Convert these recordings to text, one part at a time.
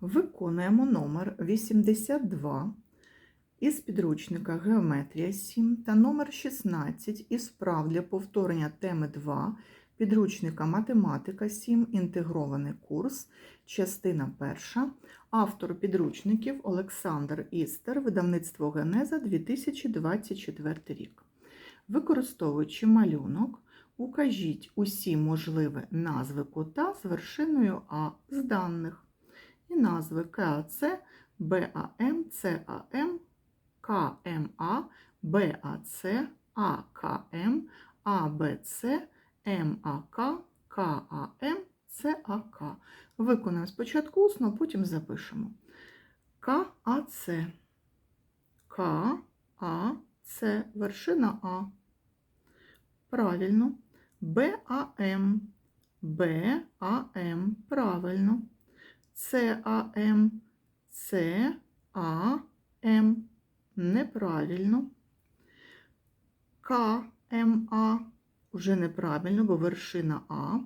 Виконуємо номер 82 із підручника Геометрія 7 та номер 16 із вправ для повторення теми 2 підручника Математика 7. Інтегрований курс, частина 1. Автор підручників Олександр Істер, видавництво Генеза 2024 рік. Використовуючи малюнок, укажіть усі можливі назви кута з вершиною А з даних і назви КАЦ, БАМ, ЦАМ, КМА, БАЦ, АКМ, АБЦ, МАК, КАМ, ЦАК. Виконаємо спочатку усно, потім запишемо. КАЦ. КАЦ. Вершина А. Правильно. БАМ. БАМ. Правильно. ЦАМ. ЦАМ. Неправильно. КМА. Уже неправильно, бо вершина А.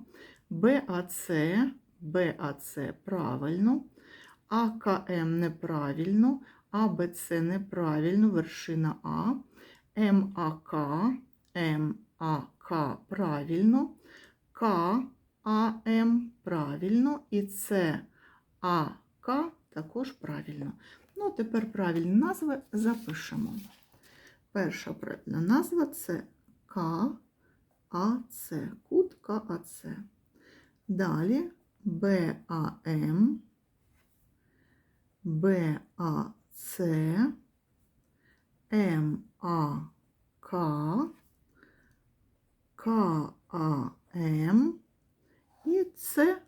БАЦ. БАЦ правильно. АКМ неправильно. АБЦ неправильно, вершина А. МАК. МАК правильно. КАМ правильно. І ЦАК також правильно. Ну, тепер правильні назви запишемо. Перша правильна назва це КАЦ, кут КАЦ. Далі БАМ, БАЦ, МАК, КАМ і ЦАК.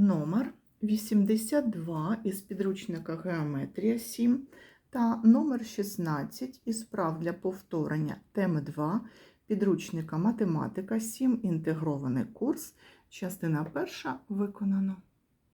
Номер 82 із підручника Геометрія 7 та номер 16 із прав для повторення теми 2 підручника Математика 7. Інтегрований курс. Частина перша виконано.